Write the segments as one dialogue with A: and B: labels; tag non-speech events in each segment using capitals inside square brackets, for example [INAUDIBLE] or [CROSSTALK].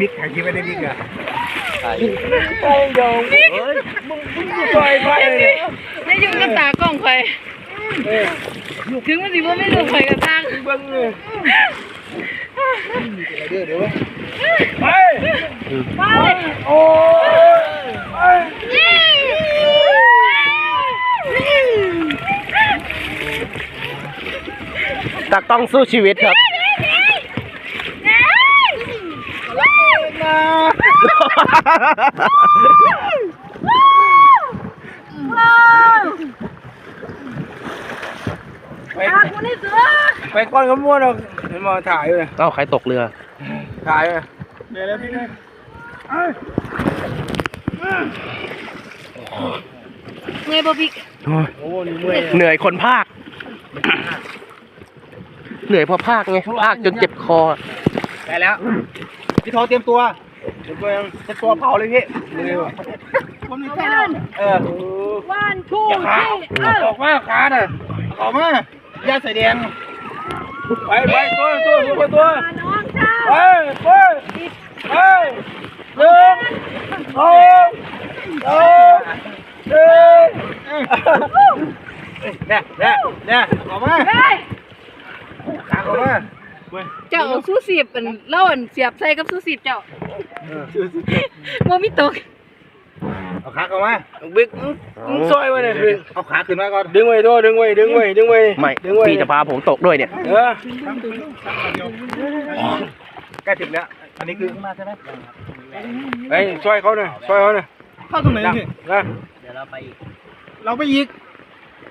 A: บิ๊กถ่ายคลิปไม่ได้บิ๊กอะ
B: ไปยงเฮ้ยมึงมึงปล่ซอยไปเลย
C: ไม่ยุ่งกับตากล้องใครถึงมันสิว่าไม่รู้ใครกับทาง
B: เบิ้งเลย
A: เดี๋ยวเดี๋ยว
B: ไป
C: ไป
B: โอ้ย
D: ตากต้องสู้ชีวิตครับ
B: ไปไปก้อนขมวนเราเห็นมาถ่ายเลย
D: เอ้าใครตกเรือ
B: ถ่ายเลยเดี๋ยวแล้วพี่เลย
C: เงยบ่พิก
B: โอ้นี่เมื่อย
D: เหนื่อยคนภาค เหนื่อยเพราะภาคไงภาคจนเจ็บคอ
A: ไปแล้ว พี่โทเตรียมตัว
B: เดี๋ยวตัวยัง
A: เตรียมตัวเผาเลยพี่
B: เร็ว
A: เออ
C: ว่านทู่
B: อย่าขาออกมาขาน่ะออกมา
A: ย่าใส่แดง
B: ไปไปตัวตัวตัวตัว
C: น้องเจ้า
B: ไปไปไปหนึ่งสองสามหนึ่ง
A: เนี่ยเนี่ยเนี่ยออกมา
C: เฮ้ย
A: ขาออกมา
C: เจ้าเอาสู้สีบเป็นเล่าอันเสียบใส่กับสู้สีบเจ้าบ่มีตก
A: เอาขาออกมา
B: บิ๊กมึงซอยไว้เนี่ยบิ๊ก
A: เอาขาขึ้นมาก่อน
B: ดึงไว้ด้วยดึงไว้ดึงไว้ดึงไว้
D: ไม่
B: ดึงไว้
D: พี่จะพาผมตกด้วยเนี่ย
B: เออ
A: ใกล้ถึงแล้วอันนี้คือข้างหน้าใช่ไหม
B: ไอ้ช่วยเขาหน่อยช่วยเขาหน่อย
A: เข้าตรงไหนพี่
B: นะ
A: เราไปอีก
B: เนี่ยช่วยเขาหน่อยช่วยผู้สาวช่วยช่วยผู้สาวไปช่วยผู้สาวช่วยผู้สาว
A: ต่อได้
B: ช่วยผู้สาวช่วยผู้สาว
A: เอาขาขึ้นมา
B: ช่วยผู้สาวเออเขาไปยังไงนี่นี่พวก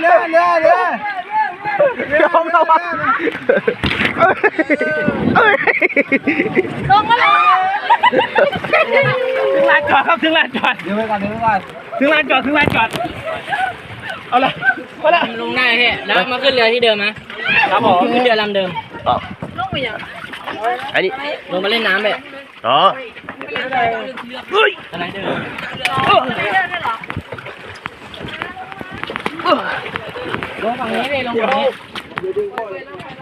D: เรื
A: อเรือเรือเรือเรือ
D: ยอมระวัง
C: ลงมาแล้ว
B: ถึงลานจอดครับถึงลานจอด
A: เดี๋ยวไปก่อนเดี๋ยวไปก่อน
B: ถึงลานจอดถึงลานจอด เอาละเอาละ
E: ลงได้พี่แล้วมาขึ้นเรือที่เดิมนะครับผมขึ้นเรือลำเดิม
C: ลงไปยัง
D: อันนี้
E: ลงมาเล่นน้ำไป
D: อ๋อ
E: อะไรเดิม
C: ไม่ได้ได้หรอ
E: ลงฝั่งนี้เลยลงฝั่งนี้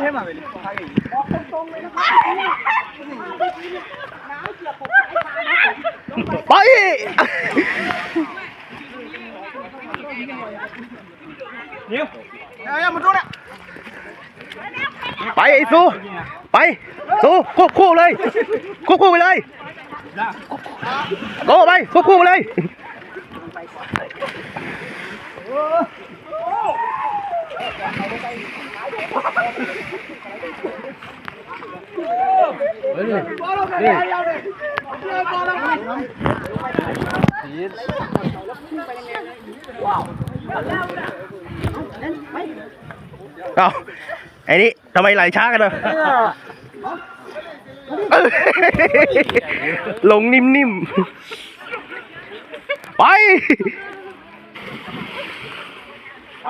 D: thế
A: mà phải đi không không không đấy nó
D: bậy nhiều em một chút ạ bay su bay su khu khu lên khu khu lên cố bay khu khu lên เอาไอ้นี่ทำไมไหลช้ากันอะเอ้ยลงนิ่มๆ ไป
C: พ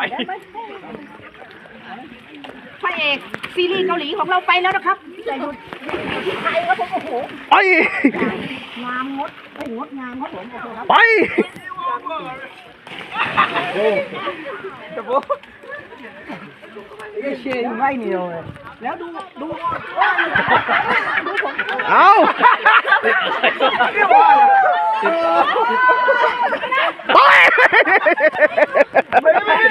C: ระเอกซีรีส์เกาหลีของเราไปแล้วนะครับใหญ่สุดที่ไทยครับผมโอ้โห
D: ไป
C: งามงดโอ้โหงดงามครับผมโอ้โหครับ
D: ไป
A: เชียร์ไม่เหนียวเลยแล้วดูดู
D: เอาไป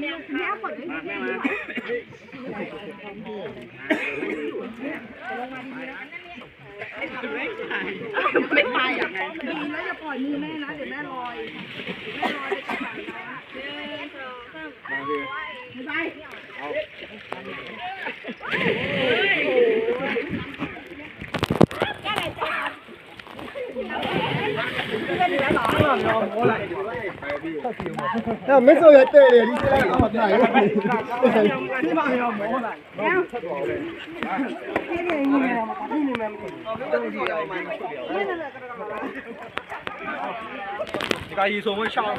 D: ไม่
E: ไปอะดีแล้วอย่าปล่อยมือแม่นะเดี๋ยวแม่ลอยแม่ลอยไปกับสายน้ำหนึ่งสองสามไปไป
A: 那没做也对的，你现在干嘛来？你妈要没来？你看医生会笑我。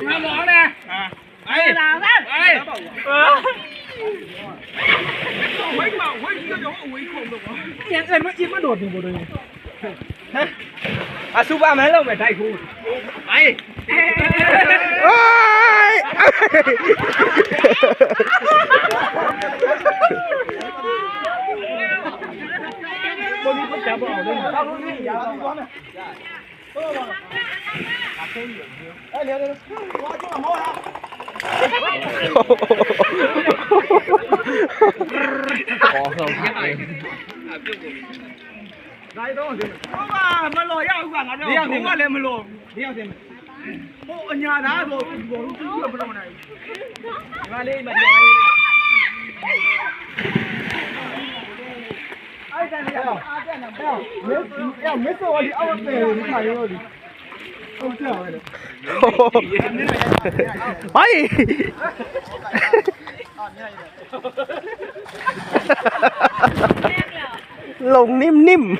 A: 干
B: 嘛呢？啊！哎，老三，哎，啊！我我我一个人我胃痛的
D: 我。你看，
A: 哎，没，没多痛不对？哎。આ શું કામ હેલો મે ટાઈ ફૂટ ભાઈ có không ဒါရီတော့ဆင်းဟောပါမလော်ရဟုတ်ကငါပြောဘုံကလည်းမလော်ဘူးတရားဆင်းဟိုအညာသားဆိုဘောလို့သူကမလော်နိုင်ဘူးဒီမလေးမပြောင်းလေးအဲ့ဒါလည်းအားပြန်တော့မင်းကမင်းတော့ဒီအောက်တယ်ဒီခါရောဒီဟုတ်တယ်ဟု
D: တ်တယ်ဟိုင်းအာမြန်ရ
A: ည် ลงนิ่มๆ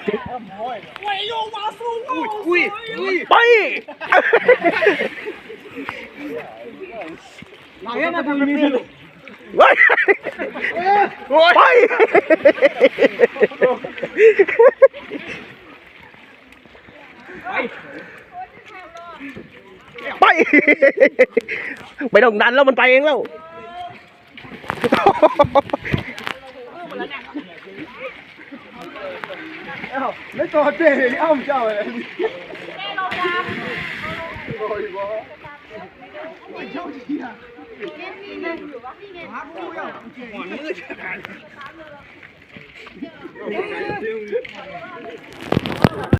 A: ไป
D: ไปไปไปไปตรงนั้นแล้วมันไปเองแล้ว [LAUGHS]
A: 哎呦，你坐这，你还不叫回来？啊？